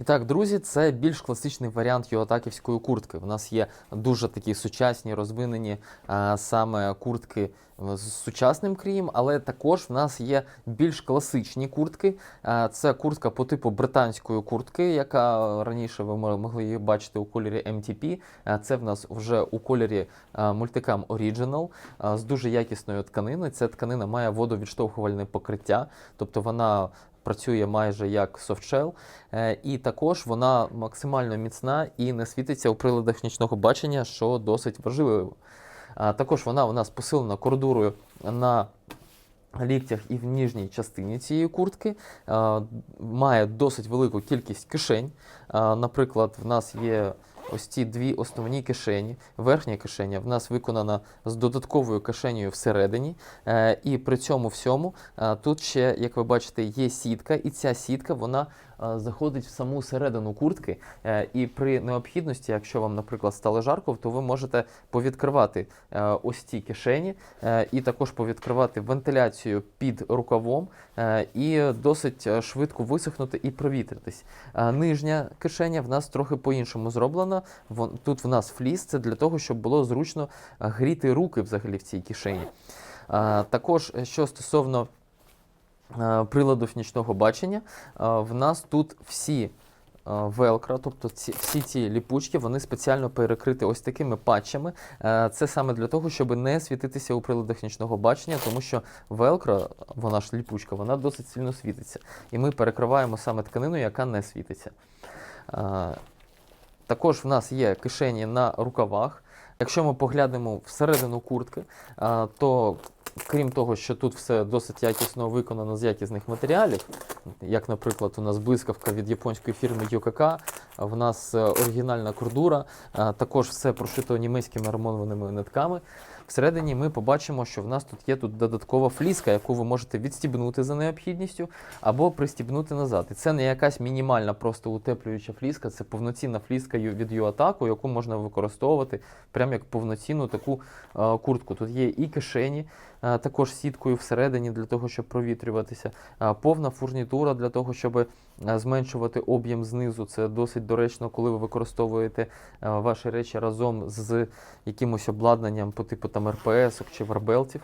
І так, друзі, це більш класичний варіант юатаківської куртки. У нас є дуже такі сучасні, розвинені а, саме куртки з сучасним крієм, але також в нас є більш класичні куртки. А, Це куртка по типу британської куртки, яка раніше ви могли її бачити у кольорі MTP. А, Це в нас вже у кольорі Multicam Original а, з дуже якісною тканиною. Ця тканина має водовідштовхувальне покриття, тобто вона працює майже як софтшел. Е, І також вона максимально міцна і не світиться у приладах нічного бачення, що досить важливо. Також вона у нас посилена кордурою на ліктях і в ніжній частині цієї куртки. Е, Має досить велику кількість кишень. Е, Наприклад, в нас є ось ці дві основні кишені. Верхня кишеня в нас виконана з додатковою кишенею всередині. Е, І при цьому всьому е, тут ще, як ви бачите, є сітка, і ця сітка вона е, заходить в саму середину куртки. І при необхідності, якщо вам, наприклад, стало жарко, то ви можете повідкривати ось ці кишені, і також повідкривати вентиляцію під рукавом, і досить швидко висохнути і провітритись. Нижня кишеня в нас трохи по-іншому зроблена. Вон- Тут в нас фліс, це для того, щоб було зручно е, гріти руки взагалі в цій кишені. Е, Також, е, що стосовно приладів нічного бачення, в нас тут всі велкро, тобто ці, всі ці ліпучки, вони спеціально перекриті ось такими патчами. Це саме для того, щоб не світитися у приладах нічного бачення, тому що велкро, вона ж ліпучка, вона досить сильно світиться. І ми перекриваємо саме тканину, яка не світиться. Також в нас є кишені на рукавах. Якщо ми поглянемо всередину куртки, то крім того, що тут все досить якісно виконано з якісних матеріалів, як, наприклад, у нас блискавка від японської фірми а в нас е, оригінальна кордура, також все прошито німецькими армонованими нитками. Всередині ми побачимо, що в нас тут є тут додаткова фліска, яку ви можете відстібнути за необхідністю або пристібнути назад. І це не якась мінімальна просто утеплююча фліска, це повноцінна фліска від Юатаку, яку можна використовувати прямо як повноцінну таку е, куртку. Тут є і кишені, е, також сіткою всередині для того, щоб провітрюватися, е, повна фурнітура для того, щоб е, зменшувати об'єм знизу. Це досить доречно, коли ви використовуєте е, ваші речі разом з якимось обладнанням по типу там РПС чи варбелтів.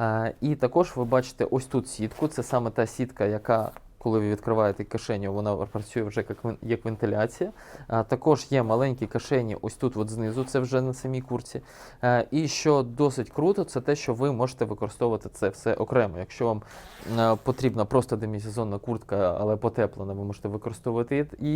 Е, І також ви бачите ось тут сітку. Це саме та сітка, яка, коли ви відкриваєте кишеню, вона працює вже як, як вентиляція. А, Також є маленькі кишені ось тут от знизу, це вже на самій курці. А, І що досить круто, це те, що ви можете використовувати це все окремо. Якщо вам а, потрібна просто демісезонна куртка, але потеплена, ви можете використовувати її